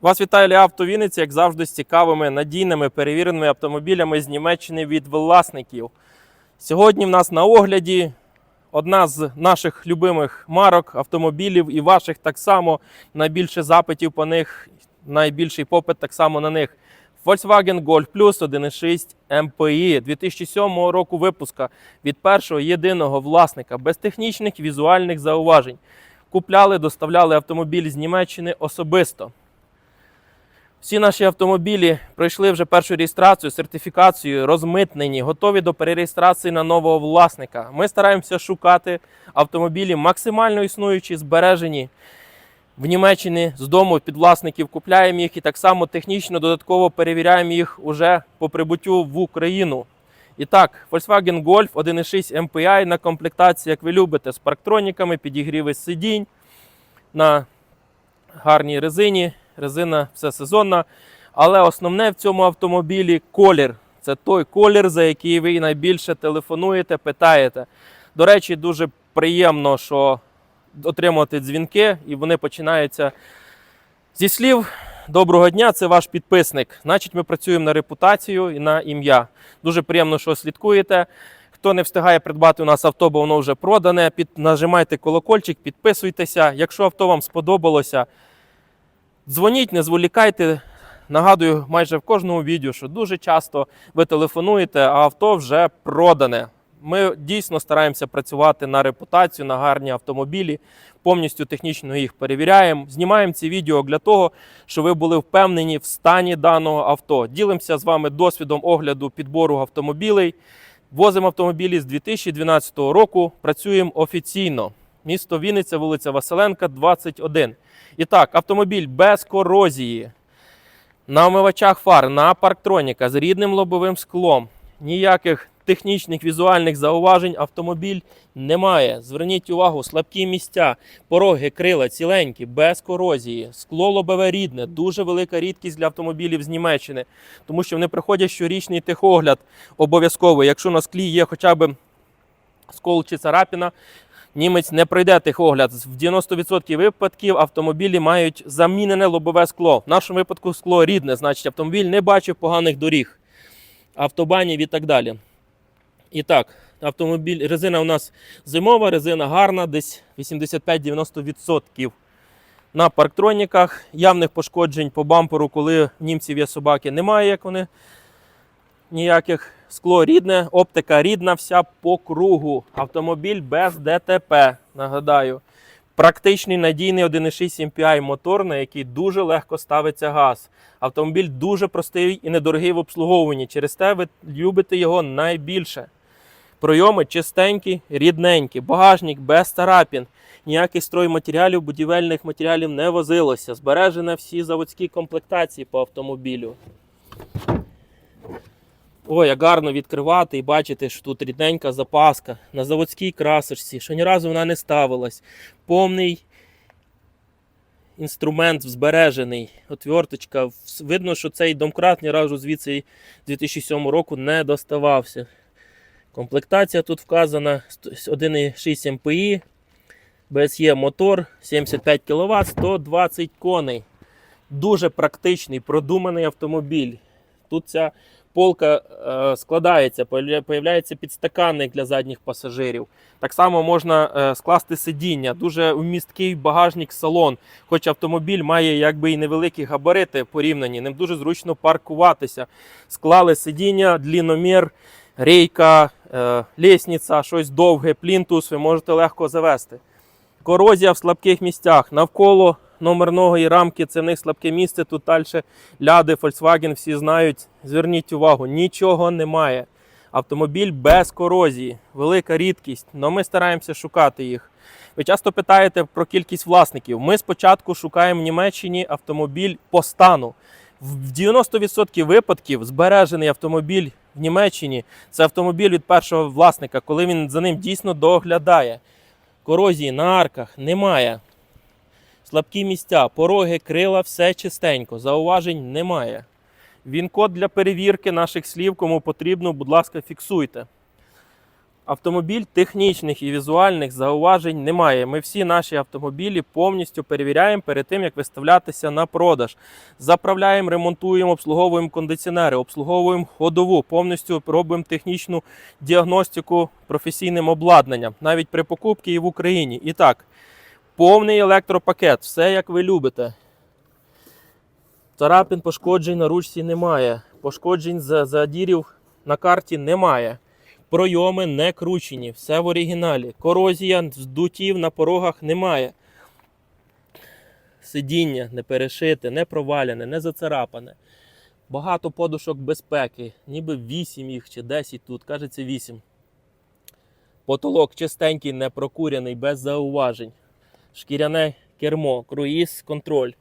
Вас вітає Лі Авто Вінниці, як завжди, з цікавими, надійними, перевіреними автомобілями з Німеччини від власників. Сьогодні в нас на огляді одна з наших любимих марок автомобілів і ваших так само найбільше запитів по них, найбільший попит так само на них. Volkswagen Golf Plus 1.6 MPI 2007 року випуска від першого єдиного власника без технічних візуальних зауважень. Купляли, доставляли автомобіль з Німеччини особисто. Всі наші автомобілі пройшли вже першу реєстрацію, сертифікацію, розмитнені, готові до перереєстрації на нового власника. Ми стараємося шукати автомобілі максимально існуючі, збережені в Німеччині з дому під власників, купляємо їх і так само технічно додатково перевіряємо їх уже по прибуттю в Україну. І так, Volkswagen Golf 1.6 MPI на комплектації, як ви любите, з парктроніками, підігріви сидінь на гарній резині. Резина все сезонна. Але основне в цьому автомобілі колір. Це той колір, за який ви найбільше телефонуєте, питаєте. До речі, дуже приємно, що отримувати дзвінки, і вони починаються зі слів. Доброго дня, це ваш підписник. Значить, ми працюємо на репутацію і на ім'я. Дуже приємно, що слідкуєте. Хто не встигає придбати у нас авто, бо воно вже продане, під, нажимайте колокольчик, підписуйтеся. Якщо авто вам сподобалося, дзвоніть, не зволікайте. Нагадую майже в кожному відео, що дуже часто ви телефонуєте, а авто вже продане. Ми дійсно стараємося працювати на репутацію, на гарні автомобілі, повністю технічно їх перевіряємо. Знімаємо ці відео для того, щоб ви були впевнені в стані даного авто. Ділимося з вами досвідом огляду підбору автомобілей. Возимо автомобілі з 2012 року. Працюємо офіційно. Місто Вінниця, вулиця Василенка, 21. І так, автомобіль без корозії. На омивачах фар, на парктроніка з рідним лобовим склом. Ніяких технічних візуальних зауважень автомобіль немає. Зверніть увагу, слабкі місця, пороги, крила ціленькі, без корозії, скло лобове рідне, дуже велика рідкість для автомобілів з Німеччини, тому що вони приходять щорічний техогляд обов'язково. Якщо на склі є хоча б скол чи царапіна, німець не пройде техогляд. В 90% випадків автомобілі мають замінене лобове скло. В нашому випадку скло рідне, значить автомобіль не бачив поганих доріг, автобанів і так далі. І так, автомобіль, резина у нас зимова, резина гарна, десь 85-90%. На парктроніках явних пошкоджень по бамперу, коли німців є собаки, немає, як вони ніяких. Скло рідне, оптика рідна, вся по кругу. Автомобіль без ДТП. Нагадаю. Практичний надійний 1.6 MPI мотор, на який дуже легко ставиться газ. Автомобіль дуже простий і недорогий в обслуговуванні. Через те ви любите його найбільше. Пройоми чистенькі, рідненькі, багажник без царапін, ніяких стройматеріалів, будівельних матеріалів не возилося. Збережені всі заводські комплектації по автомобілю. Ой, як гарно відкривати і бачити, що тут рідненька запаска на заводській красочці, що ні разу вона не ставилась. Повний інструмент збережений. Отверточка. Видно, що цей домкрат ні разу звідси 2007 року не доставався. Комплектація тут вказана 1,6 МПІ, BSE мотор 75 кВт, 120 коней. Дуже практичний, продуманий автомобіль. Тут ця полка е, складається, появля- появляється підстаканник для задніх пасажирів. Так само можна е, скласти сидіння, дуже вмісткий багажник салон. Хоч автомобіль має якби і невеликі габарити порівняні, ним дуже зручно паркуватися. Склали сидіння, длінномір, рейка, е, лісниця, щось довге, плінтус, ви можете легко завести. Корозія в слабких місцях. Навколо номерної рамки це в них слабке місце. Тут далі ляди, Volkswagen, всі знають. Зверніть увагу, нічого немає. Автомобіль без корозії, велика рідкість, але ми стараємося шукати їх. Ви часто питаєте про кількість власників. Ми спочатку шукаємо в Німеччині автомобіль по стану. В 90% випадків збережений автомобіль в Німеччині це автомобіль від першого власника, коли він за ним дійсно доглядає. Корозії на арках немає. Слабкі місця, пороги, крила, все чистенько, зауважень немає. Він код для перевірки наших слів, кому потрібно, будь ласка, фіксуйте. Автомобіль технічних і візуальних зауважень немає. Ми всі наші автомобілі повністю перевіряємо перед тим, як виставлятися на продаж. Заправляємо, ремонтуємо, обслуговуємо кондиціонери, обслуговуємо ходову, повністю робимо технічну діагностику професійним обладнанням, навіть при покупці і в Україні. І так, повний електропакет, все як ви любите. Царапин пошкоджень на ручці немає. Пошкоджень за- задірів на карті немає. Пройоми не кручені, все в оригіналі. Корозія здутів на порогах немає. Сидіння не перешите, не провалене, не зацарапане. Багато подушок безпеки, ніби 8 їх чи 10 тут, кажеться 8. Потолок чистенький, не прокуряний, без зауважень. Шкіряне кермо, круїз, контроль,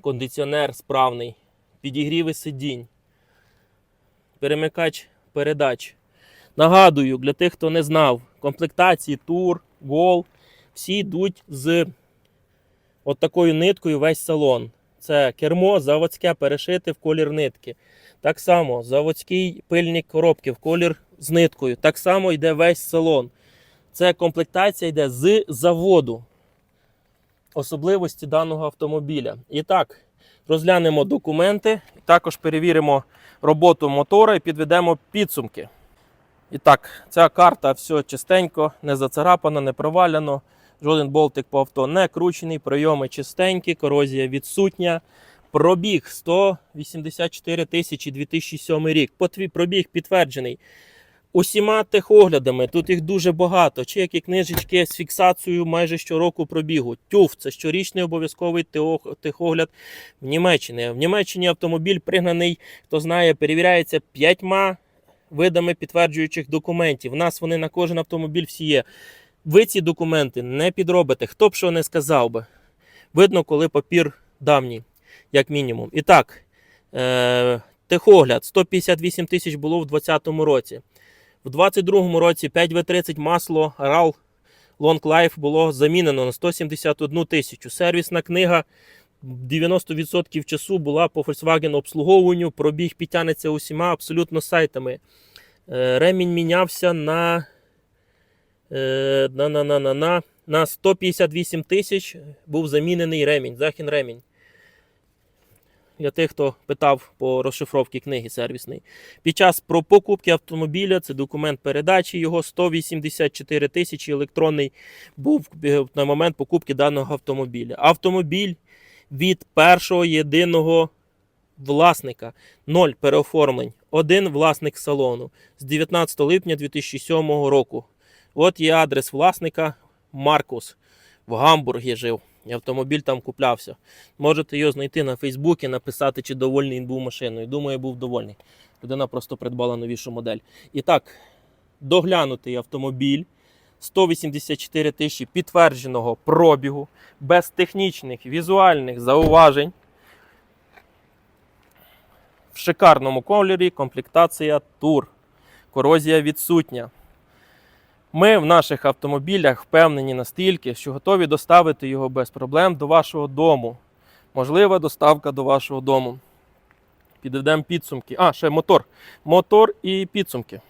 кондиціонер справний, підігріви сидінь, перемикач передач. Нагадую, для тих, хто не знав, комплектації Тур, Гол, всі йдуть з от такою ниткою весь салон. Це кермо заводське перешите в колір нитки. Так само заводський пильник коробки в колір з ниткою. Так само йде весь салон. Це комплектація йде з заводу. Особливості даного автомобіля. І так, розглянемо документи, також перевіримо роботу мотора і підведемо підсумки. І так, ця карта все чистенько, не зацарапано, не провалено. Жоден болтик по авто не кручений, прийоми чистенькі, корозія відсутня. Пробіг 184 тисячі 2007 рік. Пробіг підтверджений. Усіма техоглядами, тут їх дуже багато. Чеки, книжечки з фіксацією майже щороку пробігу. ТЮФ це щорічний обов'язковий техогляд в Німеччині. В Німеччині автомобіль пригнаний, хто знає, перевіряється п'ятьма видами підтверджуючих документів. У нас вони на кожен автомобіль всі є. Ви ці документи не підробите. Хто б що не сказав би. Видно, коли папір давній, як мінімум. І так, е- техогляд 158 тисяч було в 2020 році. В 2022 році 5В30 масло RAL Long Life було замінено на 171 тисячу. Сервісна книга 90% часу була по Volkswagen обслуговуванню. Пробіг підтягнеться усіма абсолютно сайтами. Е, Ремінь мінявся на, е, на, на, на, на, на, на 158 тисяч був замінений ремінь, захін ремінь. Для тих, хто питав по розшифровці книги сервісної. Під час про покупки автомобіля, це документ передачі, його 184 тисячі електронний був е, на момент покупки даного автомобіля. Автомобіль від першого єдиного власника, ноль переоформлень, один власник салону з 19 липня 2007 року. От є адрес власника Маркус. В Гамбургі жив. Автомобіль там куплявся. Можете його знайти на Фейсбуці, написати, чи довольний він був машиною. Думаю, був довольний. Людина просто придбала новішу модель. І так, доглянутий автомобіль 184 тисячі підтвердженого пробігу, без технічних візуальних зауважень. В шикарному кольорі комплектація Тур. Корозія відсутня. Ми в наших автомобілях впевнені настільки, що готові доставити його без проблем до вашого дому. Можлива доставка до вашого дому. Підведемо підсумки. А, ще мотор. Мотор і підсумки.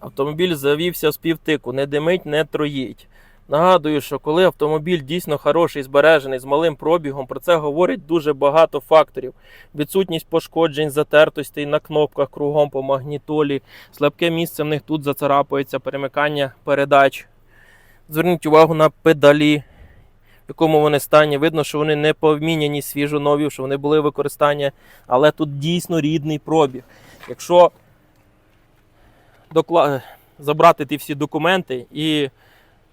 Автомобіль завівся з півтику, не димить, не троїть. Нагадую, що коли автомобіль дійсно хороший, збережений, з малим пробігом, про це говорять дуже багато факторів. Відсутність пошкоджень, затертостей на кнопках кругом по магнітолі, слабке місце в них тут зацарапується, перемикання передач. Зверніть увагу на педалі, в якому вони стані. Видно, що вони не поміняні свіжо нові, що вони були в використанні, але тут дійсно рідний пробіг. Якщо докла... забрати ті всі документи і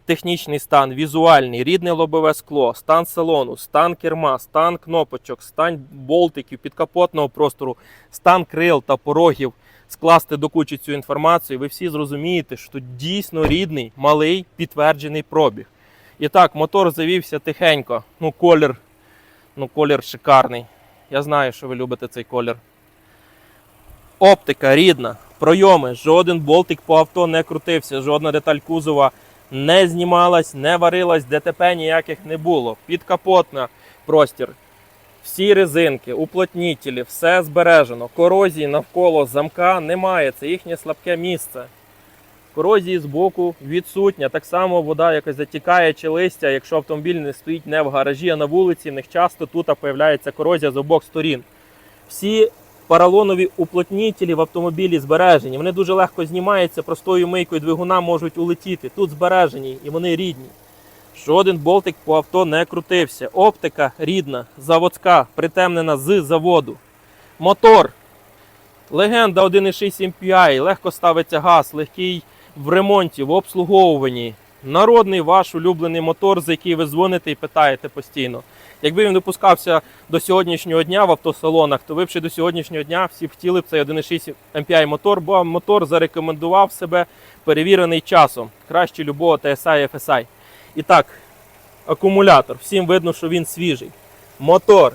технічний стан, візуальний, рідне лобове скло, стан салону, стан керма, стан кнопочок, стан болтиків, підкапотного простору, стан крил та порогів, скласти до кучі цю інформацію, ви всі зрозумієте, що тут дійсно рідний, малий, підтверджений пробіг. І так, мотор завівся тихенько. Ну, колір, ну, колір шикарний. Я знаю, що ви любите цей колір. Оптика рідна, пройоми, жоден болтик по авто не крутився, жодна деталь кузова не знімалась, не варилась, ДТП ніяких не було. Підкапотна простір. Всі резинки, уплотнітелі, все збережено. Корозії навколо замка немає. Це їхнє слабке місце. Корозії з боку відсутня. Так само вода якось затікає чи листя, якщо автомобіль не стоїть не в гаражі, а на вулиці, в них часто тут появляється корозія з обох сторін. Всі поролонові уплотнітелі в автомобілі збережені. Вони дуже легко знімаються, простою мийкою двигуна можуть улетіти. Тут збережені і вони рідні. Жоден болтик по авто не крутився. Оптика рідна, заводська, притемнена з заводу. Мотор. Легенда 1.6 MPI, легко ставиться газ, легкий в ремонті, в обслуговуванні. Народний ваш улюблений мотор, за який ви дзвоните і питаєте постійно. Якби він випускався до сьогоднішнього дня в автосалонах, то ви б ще до сьогоднішнього дня всі б хотіли б цей 1.6 MPI мотор, бо мотор зарекомендував себе перевірений часом. Краще любого TSI FSI. І так, акумулятор. Всім видно, що він свіжий. Мотор.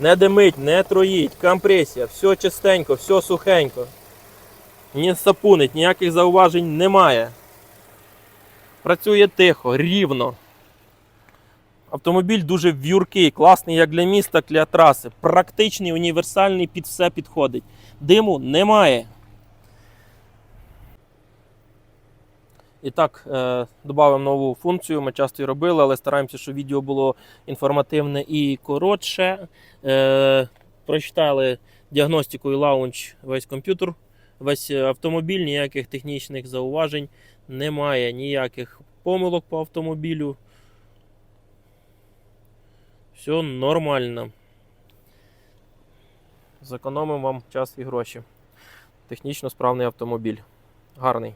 Не димить, не троїть, компресія, все чистенько, все сухенько. Не сапунить, ніяких зауважень немає. Працює тихо, рівно. Автомобіль дуже в'юркий, класний як для міста, для траси. Практичний, універсальний, під все підходить. Диму немає. І так, е, нову функцію. Ми часто її робили, але стараємося, щоб відео було інформативне і коротше. Е, прочитали діагностику і лаунч весь комп'ютер, весь автомобіль, ніяких технічних зауважень немає, ніяких помилок по автомобілю. Все нормально. Зекономимо вам час і гроші. Технічно справний автомобіль. Гарний.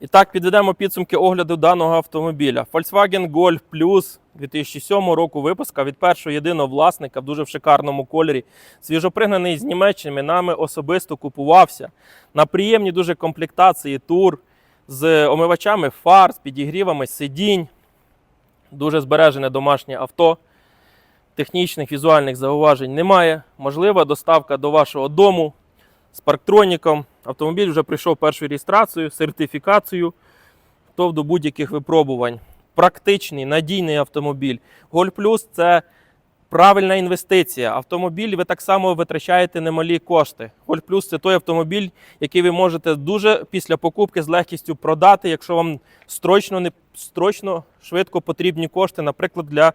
І так, підведемо підсумки огляду даного автомобіля. Volkswagen Golf Plus 2007 року випуска від першого єдиного власника в дуже в шикарному кольорі. Свіжопригнаний з Німеччини, нами особисто купувався. На приємній дуже комплектації тур з омивачами фар, з підігрівами сидінь. Дуже збережене домашнє авто. Технічних візуальних зауважень немає. Можлива доставка до вашого дому з парктроніком. Автомобіль вже пройшов першу реєстрацію, сертифікацію, готов до будь-яких випробувань. Практичний, надійний автомобіль. Golf Plus – це правильна інвестиція. Автомобіль ви так само витрачаєте немалі кошти. Golf Plus – це той автомобіль, який ви можете дуже після покупки з легкістю продати, якщо вам строчно, не, строчно швидко потрібні кошти, наприклад, для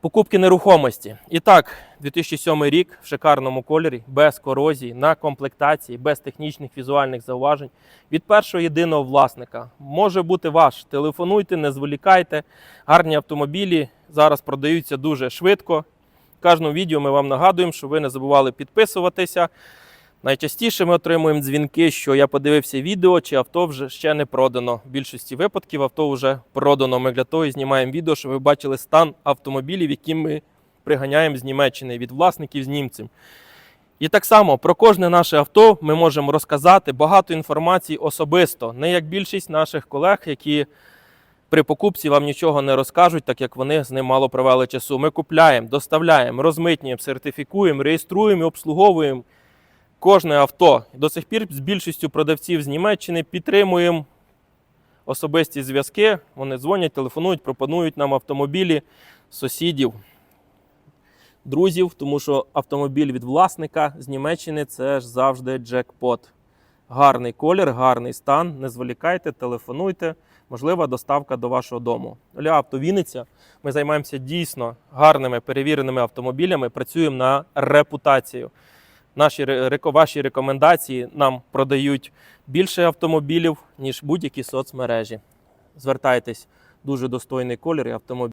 покупки нерухомості. І так, 2007 рік в шикарному кольорі, без корозії, на комплектації, без технічних візуальних зауважень від першого єдиного власника. Може бути ваш. Телефонуйте, не зволікайте. Гарні автомобілі зараз продаються дуже швидко. В кожному відео ми вам нагадуємо, щоб ви не забували підписуватися. Найчастіше ми отримуємо дзвінки, що я подивився відео, чи авто вже ще не продано. В більшості випадків авто вже продано. Ми для того і знімаємо відео, щоб ви бачили стан автомобілів, які ми приганяємо з Німеччини від власників з німців. І так само про кожне наше авто ми можемо розказати багато інформації особисто, не як більшість наших колег, які при покупці вам нічого не розкажуть, так як вони з ним мало провели часу. Ми купляємо, доставляємо, розмитнюємо, сертифікуємо, реєструємо і обслуговуємо кожне авто. До сих пір з більшістю продавців з Німеччини підтримуємо особисті зв'язки. Вони дзвонять, телефонують, пропонують нам автомобілі сусідів, друзів, тому що автомобіль від власника з Німеччини це ж завжди джекпот. Гарний колір, гарний стан. Не зволікайте, телефонуйте. Можлива доставка до вашого дому. Авто Вінниця. Ми займаємося дійсно гарними перевіреними автомобілями. Працюємо на репутацію. Наші ваші рекомендації нам продають більше автомобілів, ніж будь-які соцмережі. Звертайтесь, дуже достойний колір і автомобіль.